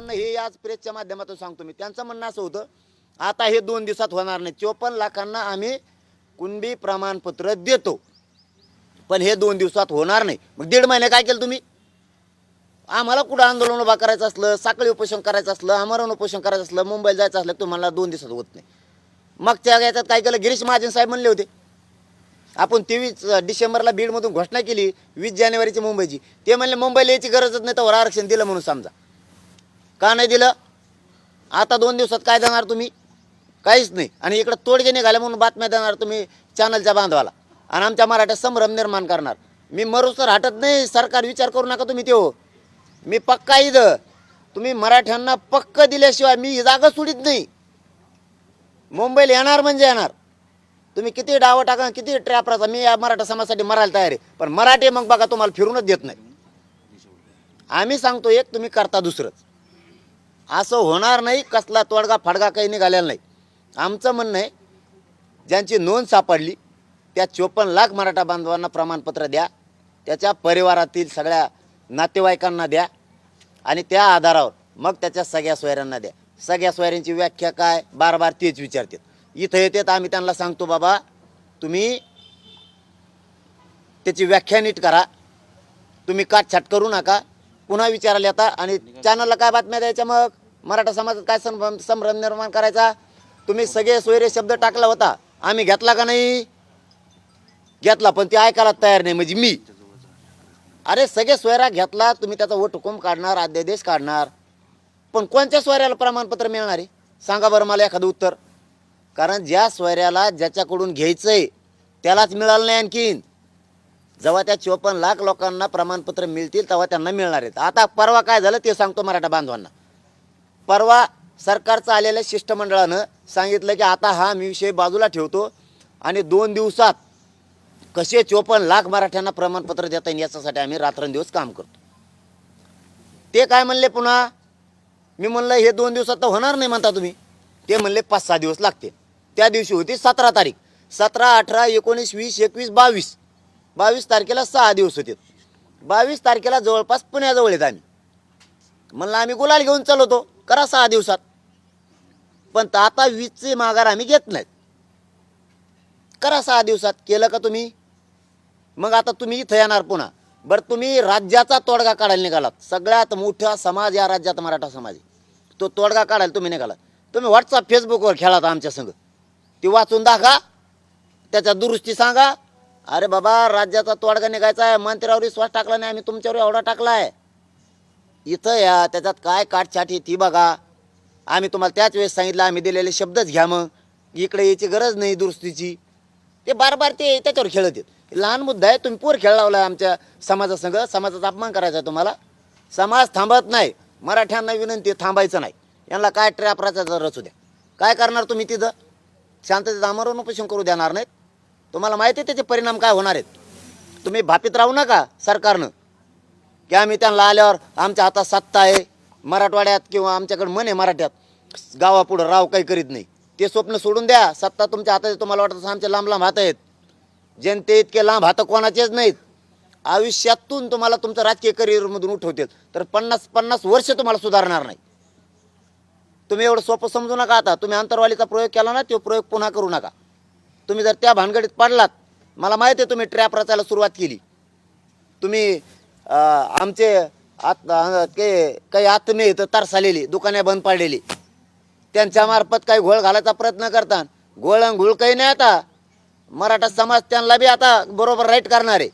बांधवांना हे आज प्रेसच्या माध्यमातून सांगतो मी. त्यांचं म्हणणं असं होतं आता हे दोन दिवसात होणार नाही. चोपन्न लाखांना आम्ही कुणबी प्रमाणपत्र देतो. पण हे दोन दिवसात होणार नाही. मग दीड महिने काय केलं तुम्ही? आम्हाला कुठं आंदोलन उभा करायचं असलं साखळी उपोषण करायचं असलं आमरण उपोषण करायचं असलं मुंबईला जायचं असलं तुम्हाला दोन दिवसात होत नाही. मागच्या याच्यात काय केलं? गिरीश महाजन साहेब म्हणले होते. आपण तेवीस डिसेंबरला बीडमधून घोषणा केली वीस जानेवारीची मुंबईची. ते म्हणले मुंबईला यायची गरजच नाही तर आरक्षण दिलं म्हणून समजा. का नाही दिलं? आता दोन दिवसात काय देणार तुम्ही? काहीच नाही. आणि इकडं तोडगे निघाले म्हणून बातम्या देणार तुम्ही चॅनलच्या बांधवाला. आणि आमच्या मराठ्यात संभ्रम निर्माण करणार. मी मरुसर हटत नाही. सरकार विचार करू नका तुम्ही ते हो मी पक्का इथं. तुम्ही मराठ्यांना पक्क दिल्याशिवाय मी ही जागा सोडित नाही. मुंबईला येणार म्हणजे येणार. तुम्ही किती डावं टाका किती ट्रॅप राहता. मी या मराठा समाजासाठी मरायला तयार आहे. पण मराठी मग बघा तुम्हाला फिरूनच देत नाही. आम्ही सांगतो एक तुम्ही करता दुसरंच. असं होणार नाही कसला तोडगा फडगा काही निघालेला नाही. आमचं म्हणणं आहे ज्यांची नोंद सापडली त्या चोपन्न लाख मराठा बांधवांना प्रमाणपत्र द्या त्याच्या परिवारातील सगळ्या नातेवाईकांना द्या आणि त्या आधारावर मग त्याच्या सगळ्या सोयऱ्यांना द्या. सगळ्या सोयऱ्यांची व्याख्या काय? बार बार तेच विचारतात. इथं येतात आम्ही त्यांना सांगतो बाबा तुम्ही त्याची व्याख्या नीट करा. तुम्ही काटछाट करू नका. पुन्हा विचारायला येता आणि चॅनलला काय बातम्या द्यायच्या मग? मराठा समाजात काय संभ्रम संभ्रम निर्माण करायचा? तुम्ही सगळे सोयरे शब्द टाकला होता. आम्ही घेतला का नाही? घेतला पण ते ऐकायला तयार नाही. म्हणजे मी. अरे सगळे सोयरा घेतला तुम्ही त्याचा वट हुकूम काढणार अध्यादेश काढणार. पण कोणत्या सोयऱ्याला प्रमाणपत्र मिळणार आहे? सांगा बरं मला एखादं उत्तर. कारण ज्या सोयऱ्याला ज्याच्याकडून घ्यायचं आहे त्यालाच मिळालं नाही आणखीन. जेव्हा त्या चोपन्न लाख लोकांना प्रमाणपत्र मिळतील तेव्हा त्यांना मिळणार आहेत. आता परवा काय झालं ते सांगतो मराठा बांधवांना. परवा सरकारचं आलेल्या शिष्टमंडळानं सांगितलं की आता हा मी विषय बाजूला ठेवतो आणि दोन दिवसात कसे चोपन्न लाख मराठ्यांना प्रमाणपत्र देता येईल याच्यासाठी आम्ही रात्रंदिवस काम करतो. ते काय म्हणले पुन्हा? मी म्हणलं हे दोन दिवसात तर होणार नाही म्हणता तुम्ही. ते म्हणले पाच सहा दिवस लागते त्या दिवशी होती सतरा तारीख. सतरा अठरा एकोणीस वीस एकवीस बावीस. बावीस तारखेला सहा दिवस होते. बावीस तारखेला जवळपास पुण्याजवळ येत आम्ही. म्हणलं आम्ही गुलाल घेऊन चालवतो. करा सहा दिवसात. पण तर आता वीजचे माघार आम्ही घेत नाहीत. करा सहा दिवसात. केलं का तुम्ही? मग आता तुम्ही इथं येणार पुन्हा. बरं तुम्ही राज्याचा तोडगा काढायला निघालात. सगळ्यात मोठा समाज या राज्यात मराठा समाज आहे. तो तोडगा काढायला तुम्ही निघालात. तुम्ही व्हॉट्सअप फेसबुकवर खेळात आमच्या संग ती वाचून दाखवा त्याच्या दुरुस्ती सांगा. अरे बाबा राज्याचा तोडगा निघायचा आहे. मंत्र्यावर विश्वास टाकला नाही. आम्ही तुमच्यावर एवढा टाकला आहे. इथं या त्याच्यात काय काटछाट आहे ती बघा. आम्ही तुम्हाला त्याच वेळेस सांगितलं आम्ही दिलेले शब्दच घ्या मग. इकडे यायची गरज नाही दुरुस्तीची. ते बार बार ते त्याच्यावर खेळत आहेत. लहान मुद्दा आहे तुम्ही पोर खेळ लावला आमच्या समाजासंग. समाजाचा अपमान करायचा आहे तुम्हाला. समाज थांबत नाही. मराठ्यांना विनंती थांबायचं नाही. यांना काय ट्रॅप राचायचा रचू द्या. काय करणार तुम्ही तिथं? शांततेचं आमरण उपोषण करू देणार नाहीत. तुम्हाला माहिती आहे त्याचे परिणाम काय होणार आहेत? तुम्ही भापीत राहू नका सरकारनं. की आम्ही त्यांना आल्यावर आमच्या हातात सत्ता आहे. मराठवाड्यात किंवा आमच्याकडे मन आहे मराठ्यात. गावापुढं राव काही करीत नाही. ते स्वप्न सोडून द्या. सत्ता तुमच्या हातात तुम्हाला वाटतं आमचे लांब लांब हात आहेत. जनते इतके लांब हात कोणाचेच नाहीत. आयुष्यातून तुम्हाला तुमचं राजकीय करिअरमधून उठवतील. तर पन्नास पन्नास वर्ष तुम्हाला सुधारणार नाही. तुम्ही एवढं सोपं समजू नका आता. तुम्ही अंतरवालीचा प्रयोग केला ना तो प्रयोग पुन्हा करू नका. तुम्ही जर त्या भानगडीत पडलात मला माहिती आहे तुम्ही ट्रॅप रचायला सुरुवात केली. तुम्ही आमचे आत के काही आत्मे तर तरसालेली दुकाने बंद पाडलेली. त्यांच्या मार्फत काही घोळ घालायचा प्रयत्न करतात. घोळ घोळ काही नाही आता. मराठा समाज त्यांना बी आता बरोबर राईट करणार. आहे